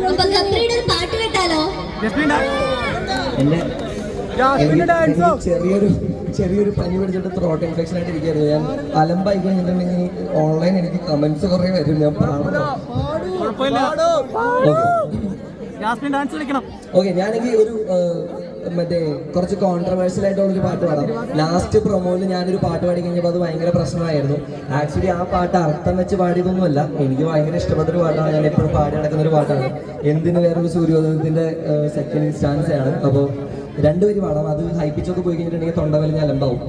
അപ്പൊ ഗബ്രിയുടെ ഒരു പാട്ട് കേട്ടാലോ? എന്റെ ജാസ്മിന്റെ ചെറിയൊരു ചെറിയൊരു പനി പിടിച്ചിട്ട് ത്രോട്ട് ഇൻഫെക്ഷൻ ആയിട്ട് ഇരിക്കുന്നത് ഞാൻ അലമ്പായി കഴിഞ്ഞിട്ടുണ്ടെങ്കിൽ ഓൺലൈൻ എനിക്ക് കമന്റ്സ് കുറെ വരും. ഞാൻ പാടും. ഡാൻസ് കളിക്കണം. ഓക്കെ ഞാനെങ്കിൽ ഒരു മറ്റേ കുറച്ച് കോൺട്രവേഴ്സ്യൽ ആയിട്ടുള്ള ഒരു പാട്ട് പാടാം. ലാസ്റ്റ് പ്രൊമോയിൽ ഞാനൊരു പാട്ട് പാടി കഴിഞ്ഞപ്പോൾ അത് ഭയങ്കര പ്രശ്നമായിരുന്നു. ആക്ച്വലി ആ പാട്ട് അർത്ഥം വെച്ച് പാടിയതൊന്നുമല്ല. എനിക്ക് ഭയങ്കര ഇഷ്ടപ്പെട്ട ഒരു പാട്ടാണ്. ഞാൻ എപ്പോഴും പാടി നടക്കുന്ന ഒരു പാട്ടാണ്. എന്തിന് വേറൊരു സൂര്യോദയത്തിന്റെ സെക്കൻഡ് ഇൻസ്റ്റാൻസ് ആണ്. അപ്പോൾ രണ്ടുപേര് പാടാം. അത് ഹൈപ്പിച്ചൊക്കെ പോയി കഴിഞ്ഞിട്ടുണ്ടെങ്കിൽ തൊണ്ടവലിഞ്ഞ അലമ്പാവും.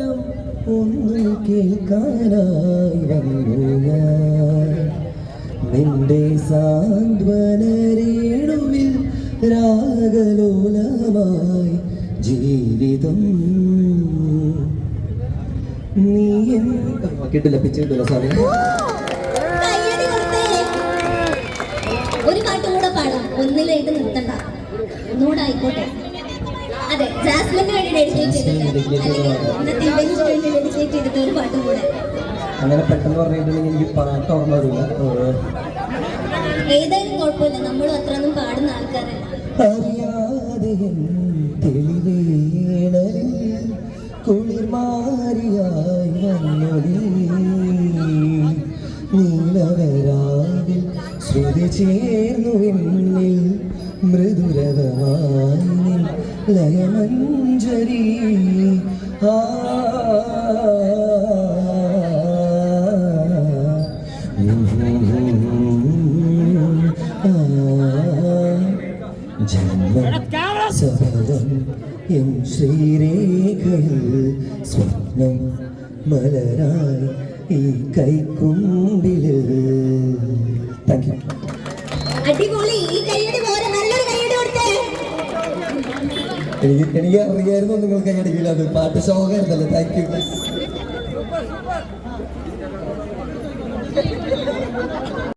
മർമരം ഒന്ന് കേൾക്കാനായി വന്നു ഞാൻ നിന്റെ സാന്ത്വനരേണുവിൽ രാഗലോലമായി ജീവിതം. നീ കിട്ടില്ല പിച്ച് കിട്ടില്ല സോറി ഒരു പാട്ടും കൂടെ പാടാം. ഒന്നിലായിട്ട് നിർത്തണ്ട. ഒന്നുകൂടെ ആയിക്കോട്ടെ. അതെ ജാസ്മിന് വേണ്ടി ഡെഡിക്കേറ്റ് ചെയ്തിട്ടുണ്ട് ഡെഡിക്കേറ്റ് ചെയ്തിട്ട് ഒരു പാട്ട് കൂടെ. അങ്ങനെ പെട്ടെന്ന് പറഞ്ഞിട്ടുണ്ടെങ്കിൽ എനിക്ക് പാട്ട് ഓർമ്മ വരില്ല. ഏതായാലും കുഴപ്പമില്ല. നമ്മളും അത്രയൊന്നും പാടുന്ന ആൾക്കാരല്ല. അറിയാതെ തെളിവേണലിൽ കുളിർമാരിയായി വന്നു ശ്രുതി ചേർന്നു എന്നിൽ മൃദുരവമായി നിൻ ലയമഞ്ജരി. ആ സബലം എൻ ശ്രീരേഖയിൽ സ്വപ്നം മലരായി ഈ കൈക്കുമ്പിൽ താങ്ക് യു അടിപൊളി. ഈ നല്ലൊരു കയ്യടി കൊടുത്തേ. എനിക്ക് എനിക്ക് അറിയായിരുന്നു നിങ്ങൾക്ക് കൈയടിക്കില്ല അത് പാട്ട് ശോകമായിരുന്നല്ലോ താങ്ക് യു